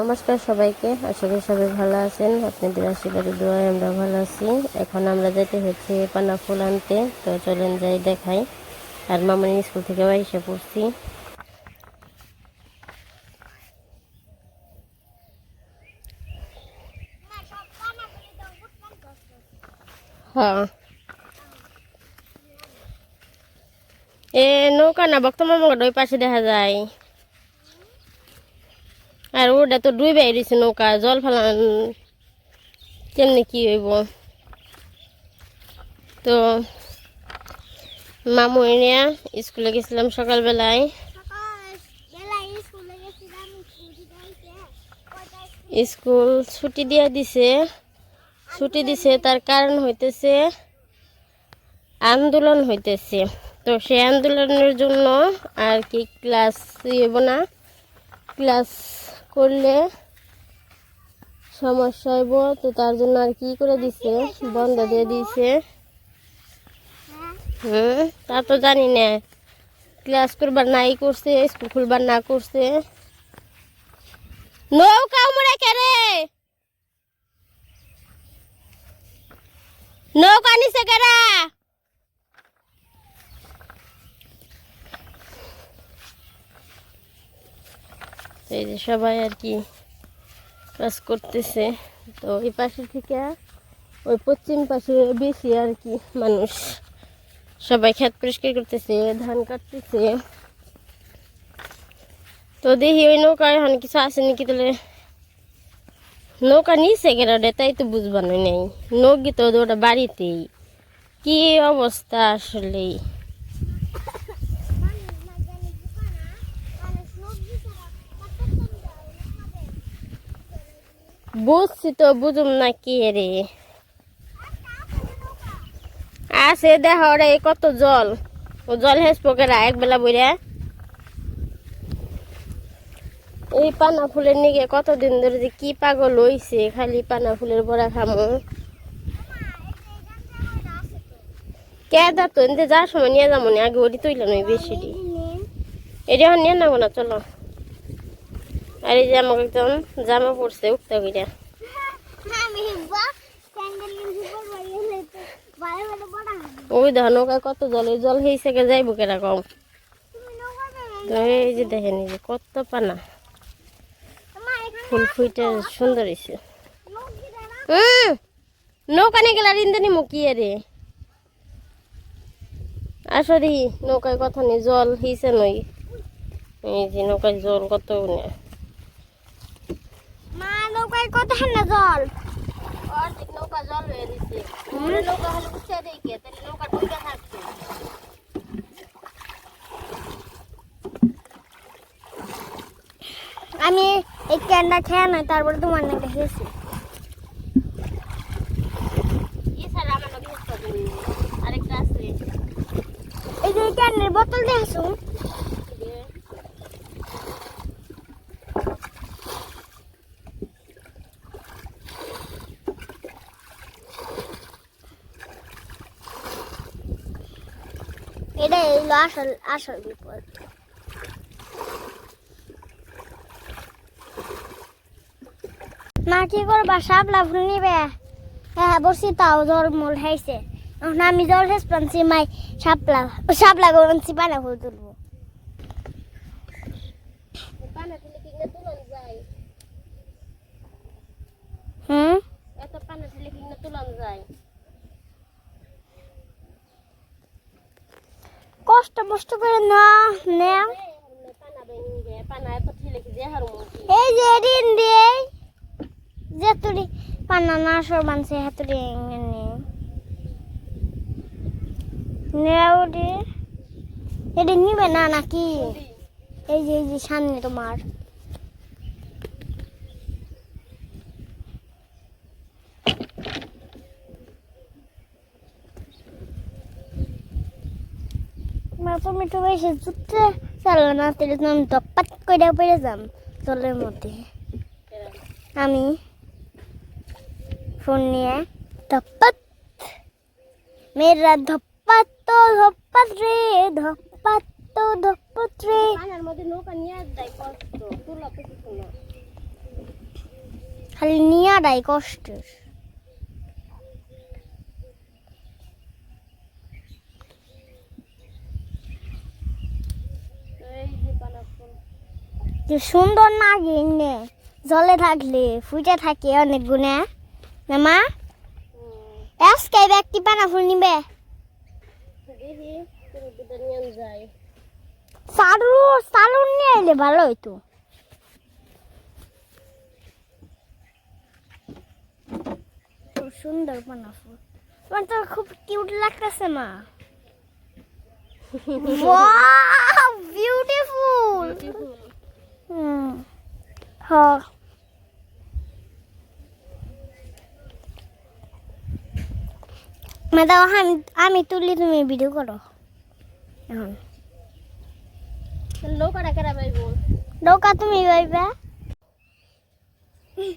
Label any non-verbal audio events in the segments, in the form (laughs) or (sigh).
নমস্কার সবাইকে, আশা করি সবাই ভালো আছেন। আপনাদের আশীর্বাদে, দোয়ায় আমরা ভালো আছি। এখন আমরা যেতে হচ্ছে পানা ফুল আনতে। তো চলেন যাই, দেখাই। আর মামানি স্কুল থেকে এসে পড়ছি। হ্যাঁ। এ, নৌকা না বর্তমান ওই পাশে দেখা যায়। আর ওটা তো ডুবে রয়েছে নৌকা, জল ফেলান কেমনি কি হইব? তো মামু এনে স্কুলে গেছিলাম সকালবেলায়। স্কুল ছুটি দিয়ে দিছে, ছুটি দিছে, তার কারণ হইতেছে আন্দোলন হইতেছে। তো সেই আন্দোলনের জন্য আর কি ক্লাস হইব না ক্লাস করলে সমস্যা হইব। তো তার জন্য আর কি করে দিছে? বন্ধ দিয়ে দিছে। হুম তা তো জানি না। ক্লাস করবার নাই করছে, স্কুল খুলবার না করছে। নৌকা উমরে কেরে নৌকা নিছে কেরা এই যে সবাই আর কি কাজ করতেছে। তো ওই পাশে থেকে ওই পশ্চিম পাশে বেশি আর কি মানুষ। সবাই ক্ষেত পরিষ্কার করতেছে, ধান কাটতেছে। তো দেখি ওই নৌকায় এখন কিছু আছে নাকি তাহলে? নৌকা নিচে গেলে তাই তো বুঝবানো নেই। নৌকি তো ওটা বাড়িতেই। কি অবস্থা আসলেই? বুঝছি তো, বুঝুম না কি রে। আছে দেখ রে, কত জল। ও জল হেস পকেরা একবেলা বইরা। এই পানা ফুলের নিগে কতদিন ধরে যে কি পাগল হইছে, খালি পানা ফুলের বড়া খামো। কে দা তো, এনতে যাওয়ার সময় নিয়ে যাব না, আগে ওটি তুইলে নই বেশি এটা নিয়ে নেব না, চলো। আর এই যে আমাকে একদম জামা পড়ছে উঠতে গিয়ে ওই দেখো, নৌকায় কত জল, এই জল হয়েছে গে যাইব কেরকম এই যে দেখেন, এই যে কত পানা। ফুল ফুইটা সুন্দর হয়েছে নৌকা নিয়ে গেলে ইন্দানি মুখিয়ে রে? আসো দি নৌকায় কথা নেই, জল হয়েছে নই। এই যে নৌকায় জল কত নেই মা নৌকায় কত না জল? অর্ধেক নৌকা জল হয়ে নৌকা হলে উঠছে দেখে তাহলে নৌকা ডুবে থাকছে আমি এই ক্যান্ডা খেয়ে নয় তারপরে তোমার নাকি খেয়েছি। এই যে ক্যান্ডের বোতল দেখছ এটা হলো আসল আসল বিপদ। মা কি করবা সাপলা ফুল নিবে? হ্যাঁ বসি তাও জ্বর মূল হাইছে আমি জ্বর পানছি মাই সাপলা সাপলা গরমছি পানা ফুল তুলবো পানা ঠেলে কি না তুলন যায় হুম এত পানা ঠেলে কি না তুলন যায় কষ্ট মষ্ট করে না নেও পানা বেরিয়ে যায় পানা এত ঠেলে কি যে হার মুখি এই যে ঋণ দিয়ে যে তুই পান্না না সর বানছে হাতুড়ি এনে নেও রে এটা নিবে না নাকি? এই যে এই যে, সামনে তোমার। তুমি তো বেশি জুতে চালো না, তাহলে আমি ধপাত করে পড়ে যাম, জলের মধ্যে। আমি? ফোন নিয়ে ধপাত মেয়েরা ধপাত তো ধপাত রে ধপাত তো ধপাত রে। নৌকা নিয়ে যায় কষ্ট খালি সুন্দর না গিয়ে জলে থাকলে, ফুটে থাকে অনেক গুণে। না মা আজকে ব্যক্তি পানা ফুল নিবে। সালু সালুন নিয়ে এলে ভালো হইতো। সুন্দর পানা ফুল। তোমার তো খুব কিউট লাগতেছে মা। (laughs) বিউটিফুল হুম। হ্যাঁ মা দাও আমি আমি তুলি তুমি ভিডিও করো। এখন। নৌকাটা কেরা পাইব নৌকা তুমি পাইবে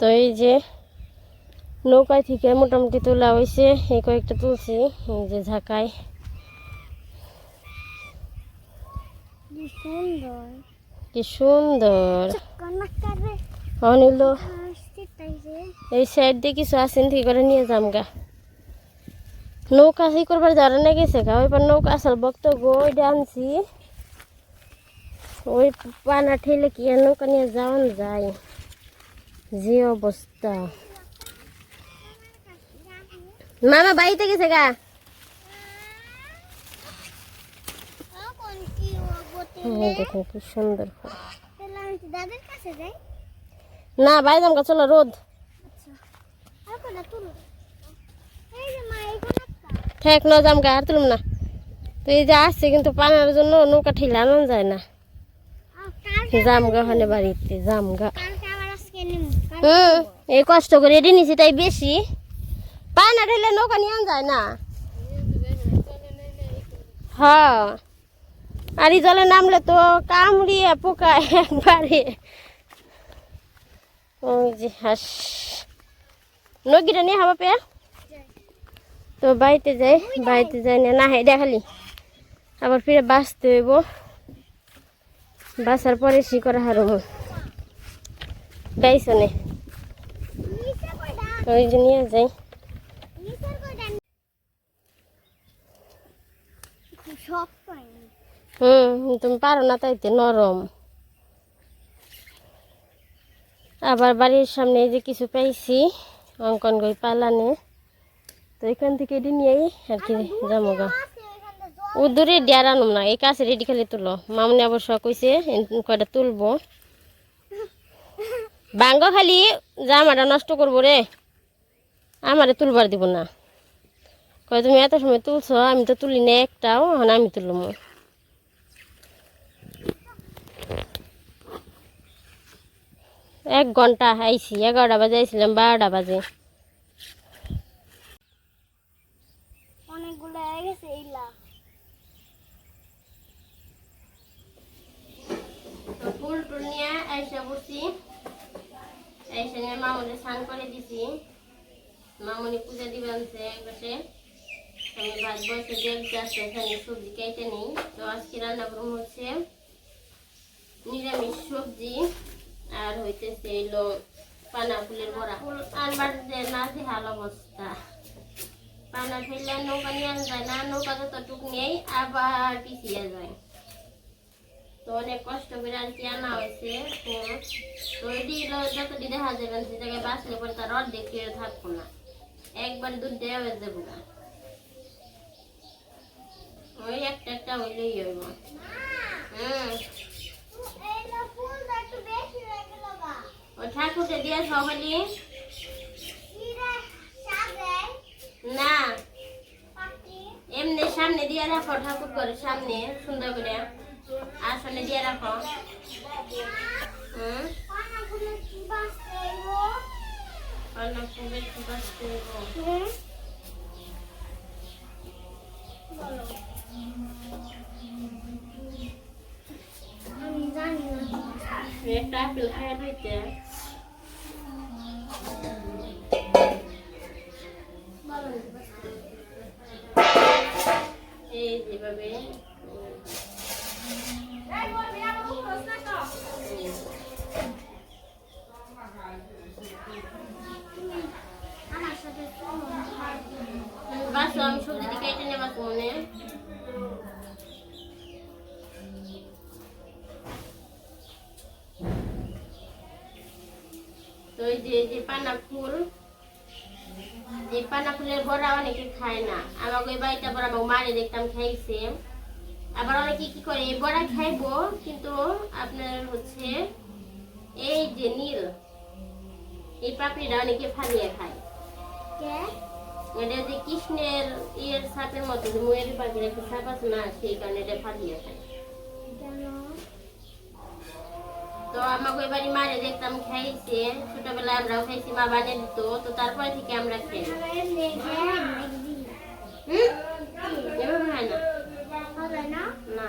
তো এই যে নৌকায় থেকে মোটামুটি তোলা হয়েছে এই কয়েকটা তুলছি এই যে ঝাঁকায়। কি সুন্দর। কি সুন্দর। কনকারে অনিল এই সাইড দিয়ে কিছু আসেন ঠিক করে নিয়ে যাম গা। নৌকা সেই করবার যারা না গেছে গা ওইবার নৌকা আসল বক্ত গো আনছি ওই পানা ঠেলে কি নৌকা নিয়ে যাওয়ান যায়? যে অবস্থা। মামা বাড়িতে গেছে গা? দেখুন কি সুন্দর যাই না বাইরে চলো, রোদ। আচ্ছা। ঠেক না যাম গা আর তুলুম না। তো এই যে আসছে, কিন্তু পানার জন্য নৌকা ঠেলে আনান যায় না। জাম গা ওখানে বাড়িতে জাম গা। হুম, এই কষ্ট করে রেডি নিছি, তাই বেশি। পায় না ঢেলে নৌকা নিয়ে আন যায় না। হ্যাঁ। আর এই জলে নামলে তো কামড়িয়ে পোকায় একবারে। ওই যে হাস। নগিটা নিয়ে হাবা পেয়া তো বাড়িতে যাই বাড়িতে যাই না না হেডা খালি। আবার ফিরে বাঁচতে হইব। বাঁচার পরে সি করে হারো গাইছনে নিচে ওই যে নিয়ে যাই। হুম, তুমি পারো না তাইতে, নরম। আবার বাড়ির সামনে এই যে কিছু পাইছি, অঙ্কন গই পালানে। তো এখান থেকে এটি নিয়েই আর কি যাব গা। ও দূরে ডিয়ার আনুম না এই কাছে রেডি খালি তুলো। মামনি অবশ্য কইছে এন কয়টা তুলবো। বাঙ্গ খালি জামাটা নষ্ট করব রে আমারে তুলবার দিব না। কয় তুমি এত সময় তুলছো আমি তো তুলি না একটাও এখন আমি তুলবো। এক ঘণ্টা আইছি এগারোটা বাজে আইছিলাম বারোটা বাজে। হয়ে গেছে এইলা তো ফুল টুল নিয়ে আইসা বসছি আইসা নিয়ে মামুনি স্নান করে দিছি। মামুনি পূজা দিবে আনছে একপাশে আমি ভাত বসে দেখতে আসছে এখানে সবজি কেটে নিই। তো আজকে রান্না করব হচ্ছে নিরামিষ সবজি আর হইতেছে এলো পানা ফুলের বড়া আর বাড়িতে না যে হাল অবস্থা। পানা ফেললে নৌকা নিয়ে আনা যায় না নৌকা যতটুক নেই আবার পিছিয়ে যায় তো অনেক কষ্ট করে আর কি আনা হয়েছে ফুল তো এটি হলো যতটি দেখা যাবে সে জায়গায় বাঁচলে পরে তার অর্ধেক কেউ থাকব না একবার দুধ দেওয়া হয়ে যাব না ওই একটা একটা হইলেই হইব হুম এইলা ফুলটা একটু বেশি হয়ে গেল গা ও ঠাকুরকে দিয়ে সকালে না। এমনি সামনে দিয়ে রাখো, ঠাকুর ঘরের সামনে, সুন্দর করে। আসনে দিয়ে রাখো। হুম? একটা আপেল খায় হইতে এই যেভাবে সাথে আমি সবজি কেটে নেবা মনে। তো এই যে পানা ফুল পানা ফুলের বড়া অনেকে খায় না। আমাকে ওই বাড়িটা বড়া আমাকে মারে দেখতাম খাইছে। আবার অনেকে কি করে এই বড়া খাইবো কিন্তু আপনার হচ্ছে এই যে নীল এই পাপড়িটা অনেকে ফালিয়ে খায়। এটা যে কৃষ্ণের ইয়ের সাপের মতো যে ময়ূরের পাখির একটা সাপ আছে না সেই কারণে এটা ফাটিয়ে খায়। তো আমাকে এবারে মারে দেখতাম খাইছে। ছোটবেলায় আমরাও খাইছি, মা বানিয়ে দিত। তো তারপরে থেকে আমরা খাই। হয় না? না।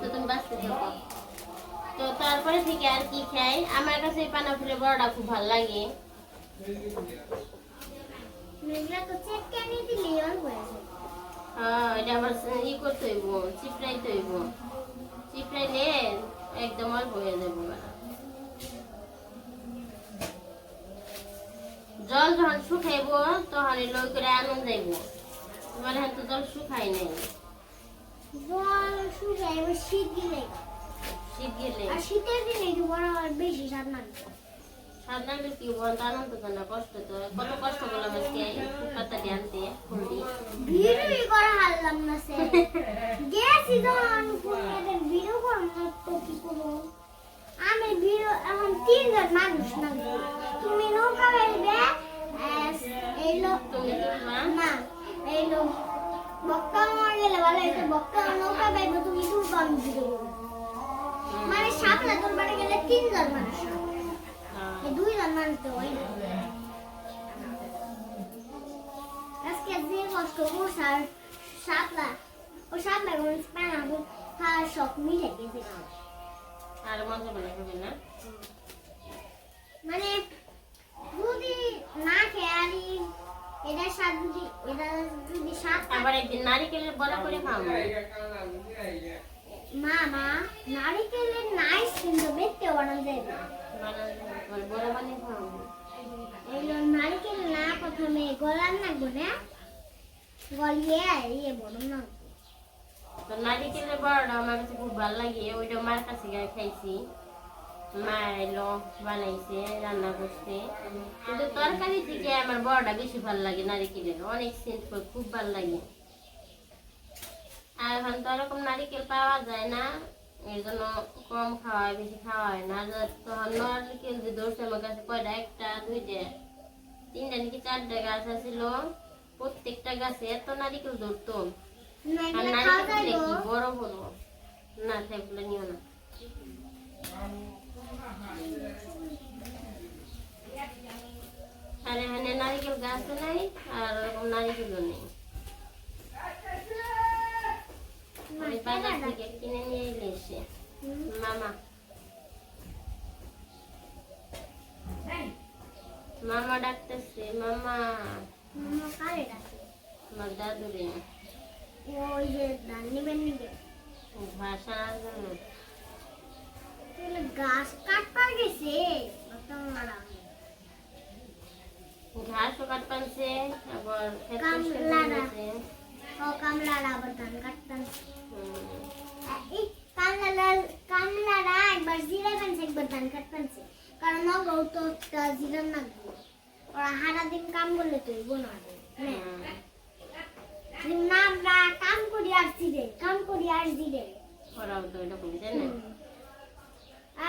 তো তুমি বাঁচতে তো তারপরে থেকে আর কি খাই। আমার কাছে পানা ফুলের বড়টা খুব ভালো লাগে। মেঘলা তো চেক কেন দিলি হয়েছে। হ্যাঁ এটা আবার ই করতে হইব চিপড়াইতে হইব। চিপড়াইলে একদম অল্প হয়ে যাব জল যখন শুকাইব তখন লই করে আনন্দ যাইব তোমার এখন তো জল শুকাই নাই। জল শুকায় এবার শীত দিলে শীত গেলে। আর শীতের দিনে একটু বড় বেশি স্বাদ লাগবে সাত কি আনন্দ তো না কষ্ট তো কত কষ্ট করলাম আজকে পাতা দিয়ে আনতে ভিড়ই করা হারলাম না সে গেছি ভিড়ও না তো কি করব আমি ভিড় এখন তিনজন মানুষ না তুমি নৌকা বেরবে এই লোক তুমি না এই লোক বক্কা মার গেলে ভালো হইতো নৌকা বেরবে তুমি আমি ভিড় করব মানে সাপলা তোর বাড়ি গেলে তিনজন মানুষ হয়। আজকে কষ্ট আর সাপলা ও সাপলা কোন পানা তার সব মিলে গেছে। আর মজা বলে না? মানে যদি না স্বাদ এটা যদি স্বাদ থাকে- আবার একদিন নারিকেলের বড়া করে খাওয়াবো। মা মা নারিকেলের নাইস কিন্তু দেখতে বানানো যায় না। বানানো মানে বড়া বানিয়ে খাওয়াবো এগুলো নারিকেল না প্রথমে গলার নাকবো না গলিয়ে ইয়ে বড় না তো নারিকেলের বড়াটা আমার কাছে খুব ভালো লাগে ওইটা মার কাছে গিয়ে খাইছি মা এলো বানাইছে রান্না করছে কিন্তু তরকারি থেকে আমার বড়াটা বেশি ভালো লাগে নারিকেলের অনেক সেন্ট খুব ভালো লাগে আর এখন তো ওরকম নারিকেল পাওয়া যায় না এর জন্য কম খাওয়া হয় বেশি খাওয়া হয় না তখন নারিকেল যে ধরছে আমার কাছে কয়টা? একটা দুইটা তিনটা নাকি চারটা গাছ আছিল। প্রত্যেকটা গাছে এত নারিকেল ধরতো। আর নারিকেল কি বড় বড় না সেগুলো নিও না। আর এখানে নারিকেল গাছও নাই আর ওরকম নারিকেলও নেই। আমি বাজার থেকে কিনে নিয়ে এলে এসে হুম। মামা মামা ডাকতেছে মামা মামা কারে ডাকে? আমার দাদুরে ওই যে ধান নিবেন নিবে ভাষা জন্য তাহলে গাছ কাটবার গেছে অতম মারা। ঘাসও কাট পানছে আবার ক্ষেত কামলারা। কামলারা আবার ধান কাটতাম এই কামলারা কামলারা একবার জিরা কানছে একবার ধান কাটতানছে কারণ অগৌ তো জিরা ওরা হারা দিন কাম করলে তো হইব না। আমরা কাম করি আর জিরে কাম করি আর জিরে ওরাও তো এরকম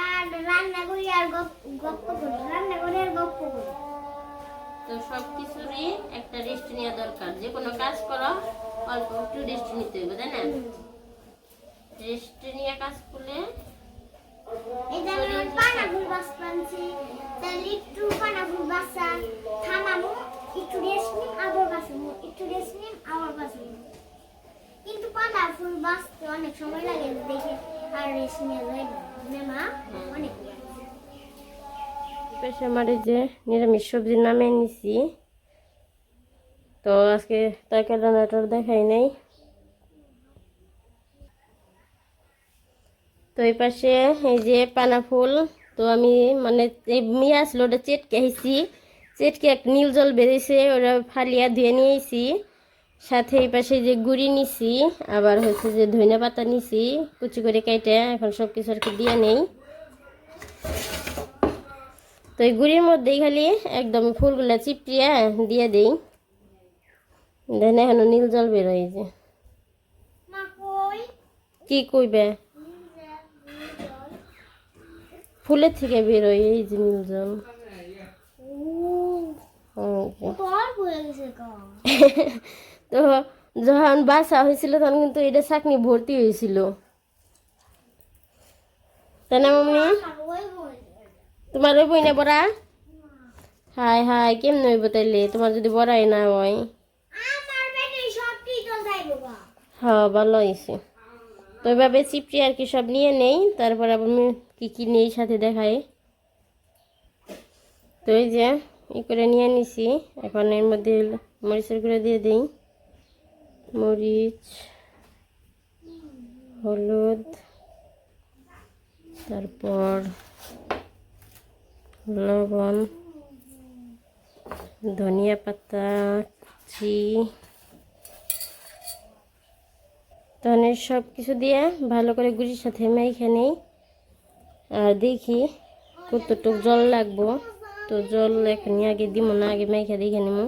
আর রান্না করি আর গপ- গপ্প করি রান্না করি আর গপ্প করি তো সব কিছুরই একটা রেস্ট নেওয়া দরকার। যে কোনো কাজ করো অল্প একটু রেস্ট নিতে হবে তাই না? রেস্ট নিয়ে কাজ করলে কিন্তু পানা ফুল বাঁচতে অনেক সময় লাগে দেখে আর রেস্ট নিয়ে যায় মা অনেক। পেশা মারি যে নিরামিষ সবজির নামে নিছি। তো আজকে তরকারি রান্নাটার দেখাই নাই। তো এই পাশে এই যে পানা ফুল তো আমি মানে এই মিয়া আসলো ওটা চেটকে আইছি। চেটকে এক নীল জল বেরিয়েছে, ওরা ফালিয়া ধুয়ে নিয়েছি সাথে এই পাশে যে গুড়ি নিছি, আবার হচ্ছে যে ধনে পাতা নিছি, কুচি করে কেটে এখন সব কিছু আর কি দিয়ে নেই। তো এই গুড়ির মধ্যেই খালি একদম ফুলগুলা চিপড়িয়া দিয়ে দেই। দেন এখন নীল জল বেরোয় যে কি কইবে? ফুলের থেকে বেরোয় এই যে নীল জল। (laughs) তো যখন বাসা হয়েছিল তখন কিন্তু এটা চাকনি ভর্তি হয়েছিল। তাই না বয়ে তোমার ওই বই না বড়া হাই হাই কেমন হইব তাইলে? তোমার যদি বড়াই না হয়। হ্যাঁ ভালো হয়েছে তো এভাবে চিপটি আর কি সব নিয়ে নেই তারপর আবার আমি কি কি নেই সাথে দেখাই। তো এই যে ই করে নিয়ে নিছি। এখন এর মধ্যে মরিচের গুঁড়ো দিয়ে দিই। মরিচ হলুদ তারপর লবণ, ধনিয়া পাতা, কুচি তাহলে সব কিছু দিয়ে ভালো করে গুড়ির সাথে মেখে নেই। আর দেখি কতটুক জল লাগবো। তো জল এখানে আগে দিব না, আগে মেখে দেখে নিব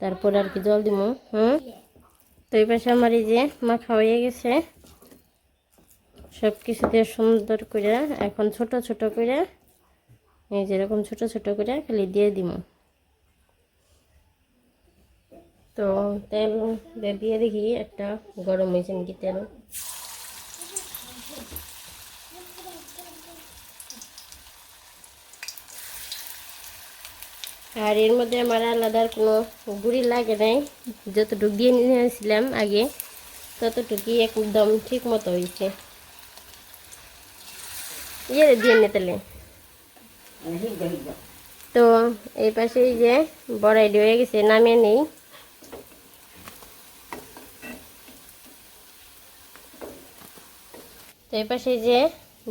তারপর আর কি জল দিব হুম? তো এই পাশে আমার এই যে মাখা হয়ে গেছে। সব কিছু দিয়ে সুন্দর করে, এখন ছোট ছোট করে এই যেরকম ছোট ছোট করে খালি দিয়ে দিব। তো তেল দিয়ে দেখি একটা গরম হয়েছে নাকি তেল। আর এর মধ্যে আমার আলাদার কোনো গুড়ি লাগে নাই। যতটুকু দিয়ে নিয়েছিলাম আগে, ততটুকুই একদম ঠিক মতো হয়েছে। ইয়ে দিয়ে নে তাহলে। তো এই পাশে যে বড়াইডি হয়ে গেছে নামিয়ে নেই। তো এই পাশে যে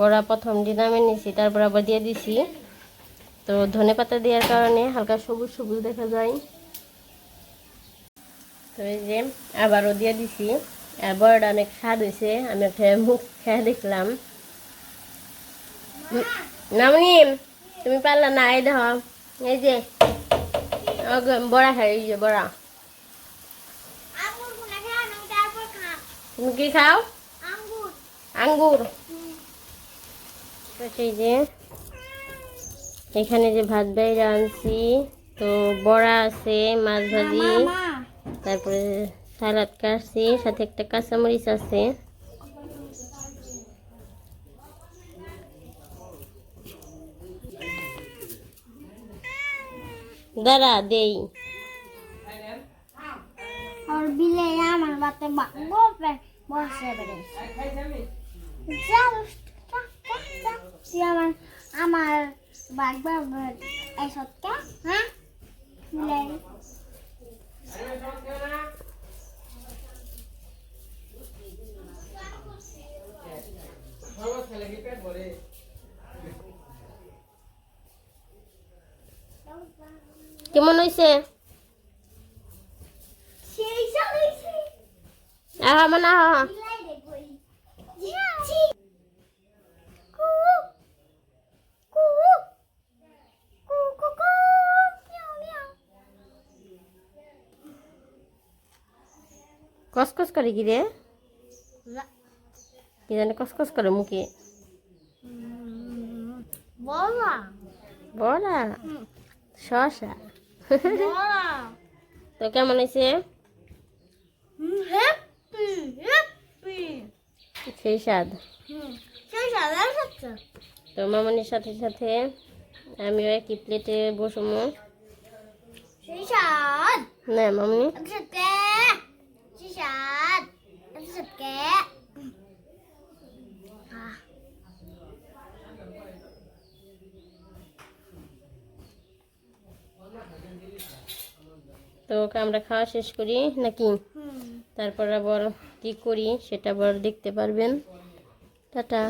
বড়া প্রথম নামিয়ে নিয়েছি তারপর আবার দিয়ে দিছি। তো ধনে পাতা দেওয়ার কারণে হালকা সবুজ সবুজ দেখা যায়। তো এই যে আবারও দিয়ে দিছি। বড়টা অনেক স্বাদ হয়েছে আমি একটা মুখ খেয়ে দেখলাম। উম, নামনি তুমি পারলা না এই দেখো এই যে বড়া খাই এই যে বড়া। তুমি কি খাও? আঙ্গুর। সেই যে এখানে যে ভাত বাইরে আনছি তো বড়া আছে মাছ ভাজি তারপরে সালাদ কাটছি সাথে একটা কাঁচামরিচ আছে। দাঁড়া দেই। আর বিলে আমার বাতে বাপে বসে বেড়ে। আমার আমার বাগবা হ্যাঁ? বিলে। কেমন হয়েছে আহা মানে আহা কসকস করে কি রে? কি জানে কসকস করে মুখে? বলা বড়া? শশা বলা (laughs) তো কেমন হয়েছে? হ্যাপি সেই স্বাদ। তো মামনির সাথে সাথে আমিও একই প্লেটে স্বাদ। না মামনি এত সত্যি সেই স্বাদ এত সত্যি তো ওকে আমরা খাওয়া শেষ করি নাকি? তারপর আবার কি করি সেটা আবার দেখতে পারবেন। টাটা।